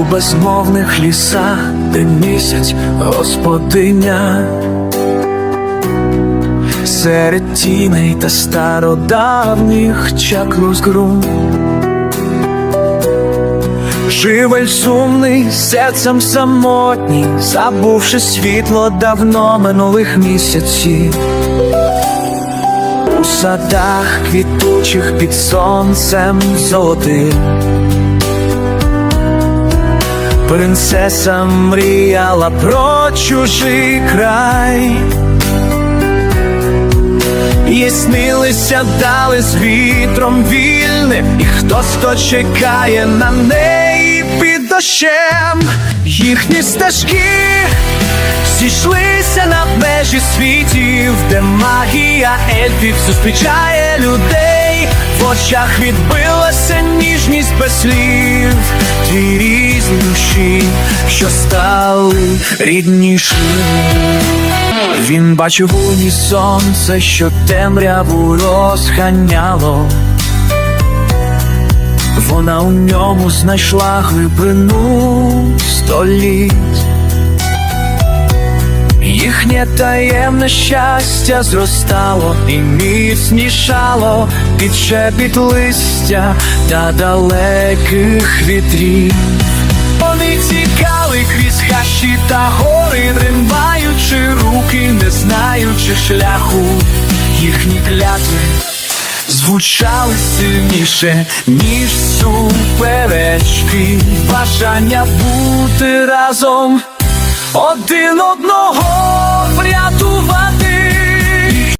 у безмовних лісах, де місяць господиня. Серед тіней та стародавніх чаклус грум Живель сумний, серцем самотній, забувши світло давно минулих місяців. У садах квітучих під сонцем золотим Принцеса мріяла про чужий край. Їй снилися дали з вітром вільним, і хтось то чекає на неї під дощем. Їхні стежки зійшлися на межі світів, де магія ельфів зустрічає людей. В очах відбилася ніжність без слів, що стали ріднішими. Він бачив у ній сонце, що темряву розганяло. Вона у ньому знайшла глибину століть. Їхнє таємне щастя зростало і міцнішало під шепіт листя та далеких вітрів. Вони тікали не знаючи шляху, їхні клятви звучали сильніше, ніж суперечки, бажання бути разом, один одного.